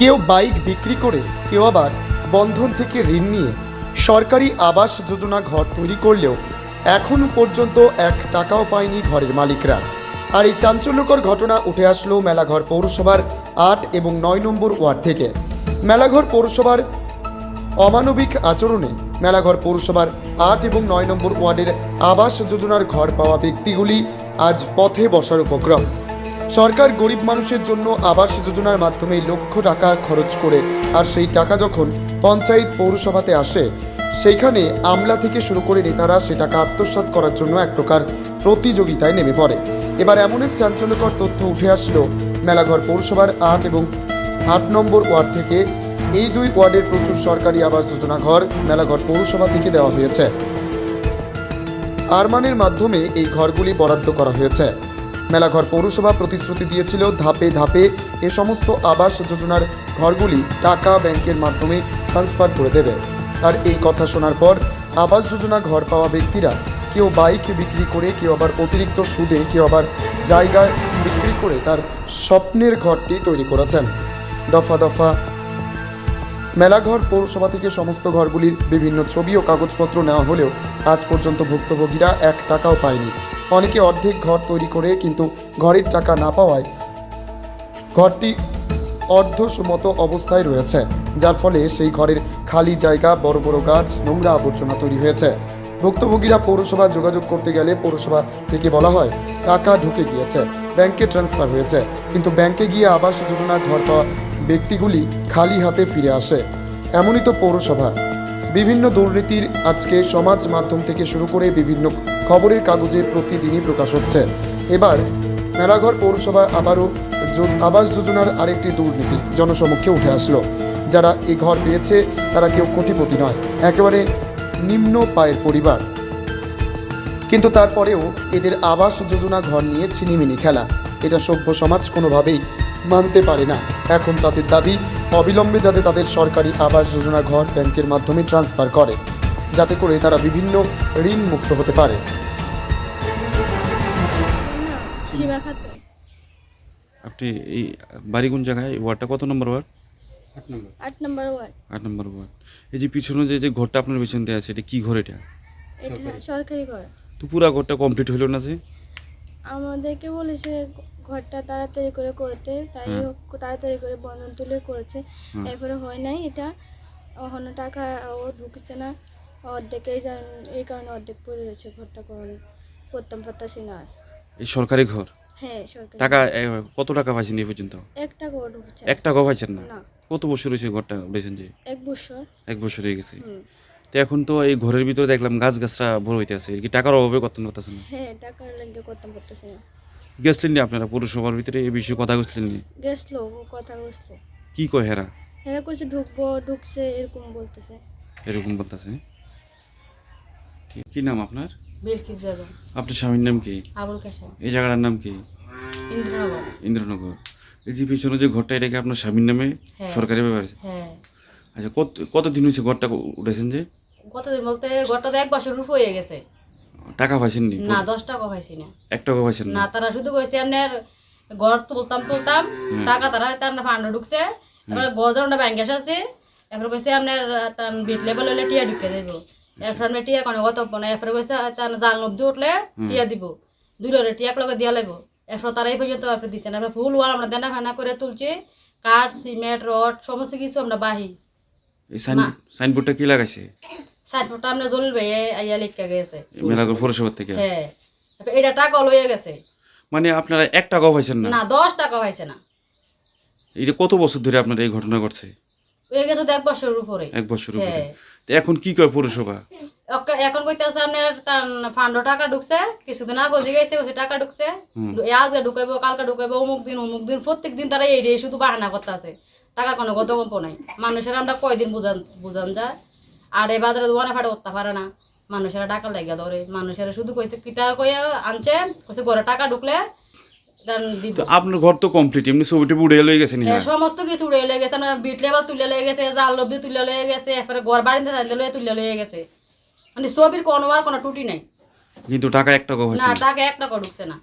কেউ বাইক বিক্রি করে, কেউ আবার বন্ধন থেকে ঋণ নিয়ে সরকারি আবাস যোজনা ঘর তৈরি করলেও এখনও পর্যন্ত এক টাকাও পায়নি ঘরের মালিকরা। আর এই চাঞ্চল্যকর ঘটনা উঠে আসলো মেলাঘর পৌরসভার আট এবং নয় নম্বর ওয়ার্ড থেকে। মেলাঘর পৌরসভার অমানবিক আচরণে মেলাঘর পৌরসভার আট এবং নয় নম্বর ওয়ার্ডের আবাস যোজনার ঘর পাওয়া ব্যক্তিগুলি আজ পথে বসার উপক্রম। সরকার গরিব মানুষের জন্য আবাস যোজনার মাধ্যমে লক্ষ টাকা খরচ করে, আর সেই টাকা যখন পঞ্চায়েত পৌরসভাতে আসে, সেইখানে আমলা থেকে শুরু করে নেতারা সে টাকা আত্মসাৎ করার জন্য এক প্রকার প্রতিযোগিতায় নেমে পড়ে। এবার এমন এক চাঞ্চল্যকর তথ্য উঠে আসলো মেলাঘর পৌরসভার আট এবং আট নম্বর ওয়ার্ড থেকে। এই দুই ওয়ার্ডের প্রচুর সরকারি আবাস যোজনা ঘর মেলাঘর পৌরসভা থেকে দেওয়া হয়েছে। আরমানের মাধ্যমে এই ঘরগুলি বরাদ্দ করা হয়েছে। মেলাঘর পৌরসভা প্রতিশ্রুতি দিয়েছিল ধাপে ধাপে এ সমস্ত আবাস যোজনার ঘরগুলি টাকা ব্যাংকের মাধ্যমে ট্রান্সফার করে দেবে। আর এই কথা শোনার পর আবাস যোজনা ঘর পাওয়া ব্যক্তিরা কেউ বাইক বিক্রি করে, কেউ আবার অতিরিক্ত সুদে, কেউ আবার জায়গায় বিক্রি করে তার স্বপ্নের ঘরটি তৈরি করেছেন। দফা দফা মেলাঘর পৌরসভা থেকে সমস্ত ঘরগুলির বিভিন্ন ছবি ও কাগজপত্র নেওয়া হলেও আজ পর্যন্ত ভুক্তভোগীরা এক টাকাও পায়নি। অনেকে অর্ধেক ঘর তৈরি করে কিন্তু ঘরের টাকা না পাওয়ায় ঘরটি অর্ধসম্মত অবস্থায় রয়েছে, যার ফলে সেই ঘরের খালি জায়গা, বড় বড় গাছ, নোংরা আবর্জনা তৈরি হয়েছে। ভুক্তভোগীরা পৌরসভা যোগাযোগ করতে গেলে পৌরসভা থেকে বলা হয়, টাকা ঢুকে গিয়েছে, ব্যাংকে ট্রান্সফার হয়েছে। কিন্তু ব্যাংকে গিয়ে আবাস যোজনার ঘর পাওয়া ব্যক্তিগুলি খালি হাতে ফিরে আসে। এমনই তো পৌরসভা। বিভিন্ন দুর্নীতির আজকে সমাজ মাধ্যম থেকে শুরু করে বিভিন্ন খবরের কাগজে প্রতিদিনই প্রকাশ হচ্ছে। এবার মেলাঘর পৌরসভা আবারও আবাস যোজনার আরেকটি দুর্নীতি জনসমক্ষে উঠে আসলো। যারা এই ঘর পেয়েছে, তারা কেউ কোটিপতি নয়, একেবারে নিম্ন পায়ের পরিবার। কিন্তু তারপরেও এদের আবাস যোজনা ঘর নিয়ে ছিনিমিনি খেলা। এটা সভ্য সমাজ কোনোভাবেই মানতে পারে না। এখন তাদের দাবি, অবিলম্বে যাতে তাদের সরকারি আবাস যোজনা ঘর ব্যাংকের মাধ্যমে ট্রান্সফার করে, যাতে করে তারা বিভিন্ন ঋণ মুক্ত হতে পারে। আপনি এই বাড়ি কোন জায়গায়? ওয়ার্ডটা কত নম্বর ওয়ার্ড? আট নম্বর। ওয়ার্ড। আট নম্বর ওয়ার্ড। এই যে পিছনে যে যে ঘরটা আপনার পিছন দিয়ে আছে এটা কি ঘর এটা? এটা সরকারি। ঘর। তো পুরা ঘরটা কমপ্লিট হলো না যে? আমাদেরকে বলেছে ঘরটা তাড়াতাড়ি করে করতে তাই তাড়াতাড়ি করে বন্ধন তুলে করেছে। এরপরে হয় নাই এটা। ওখানে টাকা ও ঢুকছে না। অর্ধেক এই জান- এই কারণে অর্ধেক পড়ে রয়েছে ঘরটা করুন। করতাম পারতাছি না আর। এই সরকারি ঘর? হ্যাঁ সরকারি টাকা এ, কত টাকা পাইছেন এই পর্যন্ত? এক টাকাও ঢুকছে। এক টাকাও পাইছেন না? না। কত বছর হয়েছে ঘরটা বেছেন যে? এক বছর। এক বছর হয়ে গেছে। হুম। তো এখন তো এই ঘরের ভিতরে দেখলাম গাছ গাছরা বড় হইতে আছে কি টাকার অভাবে করতে পারতেছে না? হ্যাঁ টাকার লাগে করতাম পারতাছি না। গেছিলেন নি আপনারা পৌরসভার ভিতরে? এই বিষয়ে কথা বলছিলেন নি? গেছলো ও কথা কি কয় হেরা? হ্যাঁ কইছে ঢুকবো ঢুকছে এরকম বলতেছে। এরকম বলতেছে। কি নাম আপনার? বিলকিস বেগম আপনার স্বামীর নাম কি? আবুল কাশেম। এই জায়গাটার নাম কি? ইন্দ্রনগর। ইন্দ্রনগর। এই যে পিছনে যে ঘরটা এটাকে আপনার স্বামীর নামে? হ্যাঁ। সরকারি ব্যাপার? হ্যাঁ। আচ্ছা কত কতদিন হয়েছে ঘরটা উঠেছেন যে? কতদিন বলতে ঘরটা তো এক বছর রূপ হয়ে গেছে। টাকা পাইছেন নি? না দশ টাকা পাইছি না। এক টাকা পাইছেন না? তারা শুধু কইছে আপনার ঘর তুলতাম তুলতাম টাকা তারা তার ফান্ড ঢুকছে। এবার গজরটা ব্যাংকে আছে এরপর কইছে আপনার বিট লেভেল হলে টিয়া ঢুকে যাইব। এরপর টিয়া কোনো কত না এরপর কইছে তার জাল নব্দি উঠলে টিয়া দিব। দুই লরে টিয়াক লগে দিয়া লাগবো। এরপর পর্যন্ত না ফুল ওয়াল আমরা দেনা ফেনা করে তুলছি। কাঠ সিমেন্ট রড সমস্ত কিছু আমরা বাহি এই সাইন সাইনবোর্ডটা কি লাগাইছে? সাইড ফোটা আমরা জলিল ভাই আইয়া লিখা গেছে। মেলাগর পৌরসভার থেকে? হ্যাঁ। এটা টাকা লইয়া গেছে। মানে আপনারা এক টাকাও পাইছেন না? না দশ টাকা হয়েছে না। এটা কত বছর ধরে আপনার এই ঘটনা ঘটছে? হয়ে গেছে এক বছরের উপরে। এক বছর উপরে। হ্যাঁ। এখন কি কয় পৌরসভা? এখন কইতেছে আপনার তার ফান্ড টাকা ঢুকছে কিছুদিন আগে জিগাইছে ওই টাকা ঢুকছে। আজকে ঢুকাইবো কালকে ঢুকাইবো অমুক দিন অমুক দিন প্রত্যেক দিন তারা এই শুধু বাহানা করতে আছে টাকার কোনো গত গল্প নাই। মানুষের আমরা কয়দিন বুঝান বুঝান যায়। আর এই বাজারে দোকানে ফাটে করতে পারে না। মানুষেরা টাকা লাগিয়ে ধরে। মানুষেরা শুধু কইছে কিতা কইয়া আনছে কইছে ঘরে টাকা ঢুকলে আপনার ঘর তো কমপ্লিট এমনি ছবিটি উড়ে লয়ে গেছে হ্যাঁ, সমস্ত কিছু উড়ে লয়ে গেছে আমরা বিট লেবাল তুলে লয়ে গেছে জাল লবি তুলে লয়ে গেছে এরপরে ঘর বাড়িতে থাকতে লয়ে তুলে লয়ে গেছে। মানে ছবির কোনো আর কোনো টুটি নাই। কিন্তু টাকা একটা। টাকা একটা ঢুকছে না।